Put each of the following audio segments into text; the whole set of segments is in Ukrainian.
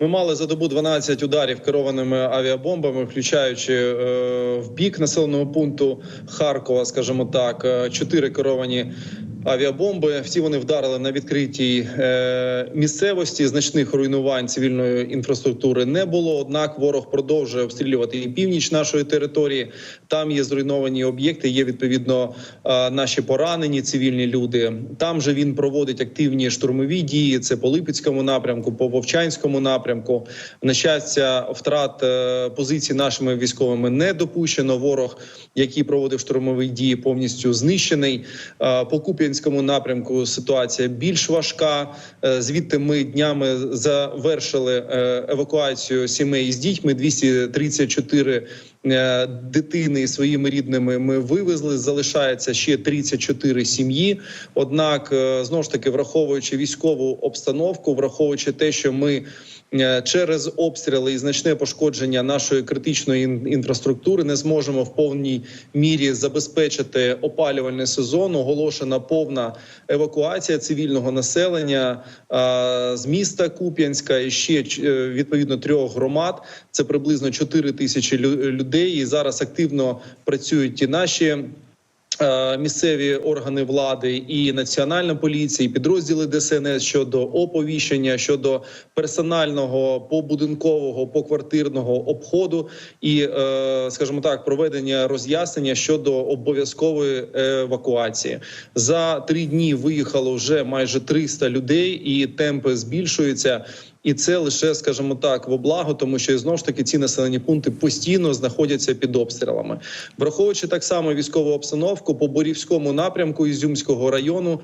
Ми мали за добу 12 ударів керованими авіабомбами, включаючи е, в бік населеного пункту Харкова, скажімо так, е, чотири керовані авіабомби. Всі вони вдарили на відкритій е, місцевості. Значних руйнувань цивільної інфраструктури не було. Однак ворог продовжує обстрілювати і північ нашої території. Там є зруйновані об'єкти. Є відповідно е, наші поранені цивільні люди. Там же він проводить активні штурмові дії. Це по Липецькому напрямку, по Вовчанському напрямку. На щастя, втрат е, позицій нашими військовими не допущено. Ворог, який проводив штурмові дії, повністю знищений. Е, По Куп'янському напрямку ситуація більш важка. Е, Звідти ми днями завершили е, евакуацію сімей з дітьми. 234 е, дитини і своїми рідними ми вивезли. Залишається ще 34 сім'ї. Однак, знову ж таки, враховуючи військову обстановку, враховуючи те, що ми через обстріли і значне пошкодження нашої критичної інфраструктури не зможемо в повній мірі забезпечити опалювальний сезон. Оголошена повна евакуація цивільного населення е, з міста Куп'янська і ще е, відповідно трьох громад. Це приблизно 4 тисячі лю- людей. І зараз активно працюють і наші. Е, Місцеві органи влади і національна поліція, і підрозділи ДСНС щодо оповіщення, щодо персонального побудинкового поквартирного обходу і, е, скажімо так, проведення роз'яснення щодо обов'язкової евакуації. За три дні виїхало вже майже 300 людей, і темпи збільшуються. І це лише, скажімо так, в благо, тому що знову ж таки ці населені пункти постійно знаходяться під обстрілами, враховуючи так само військову обстановку по Борівському напрямку Ізюмського району.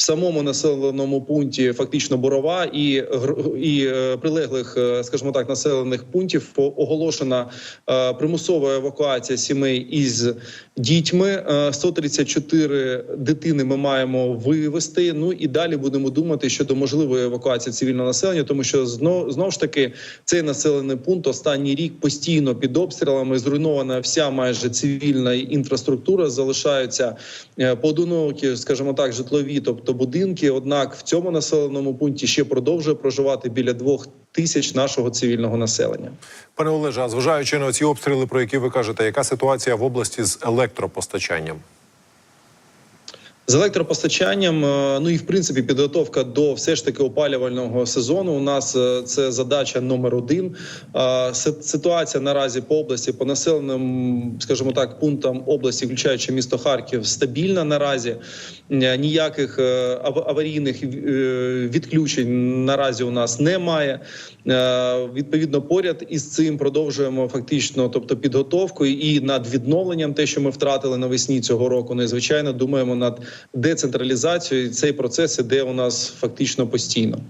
В самому населеному пункті фактично борова і і е, прилеглих, е, скажімо так, населених пунктів оголошена е, примусова евакуація сімей із дітьми. Е, 134 дитини ми маємо вивести. Ну і далі будемо думати щодо можливої евакуації цивільного населення, тому що знов знову ж таки цей населений пункт останній рік постійно під обстрілами зруйнована вся майже цивільна інфраструктура. Залишаються поодинокі, скажімо так, житлові, тобто будинки. Однак в цьому населеному пункті ще продовжує проживати біля двох тисяч нашого цивільного населення. Пане Олеже, а зважаючи на ці обстріли, про які ви кажете, яка ситуація в області з електропостачанням? З електропостачанням, е, ну і в принципі підготовка до все ж таки опалювального сезону. У нас е, це задача номер один. Ситуація наразі по області, по населеним, скажімо так, пунктам області, включаючи місто Харків, стабільна наразі. Е, Ніяких аварійних відключень наразі у нас немає. Відповідно, поряд із цим продовжуємо фактично, тобто підготовку і над відновленням, те, що ми втратили навесні цього року. Ну і звичайно думаємо над децентралізацією. І Цей процес іде у нас фактично постійно.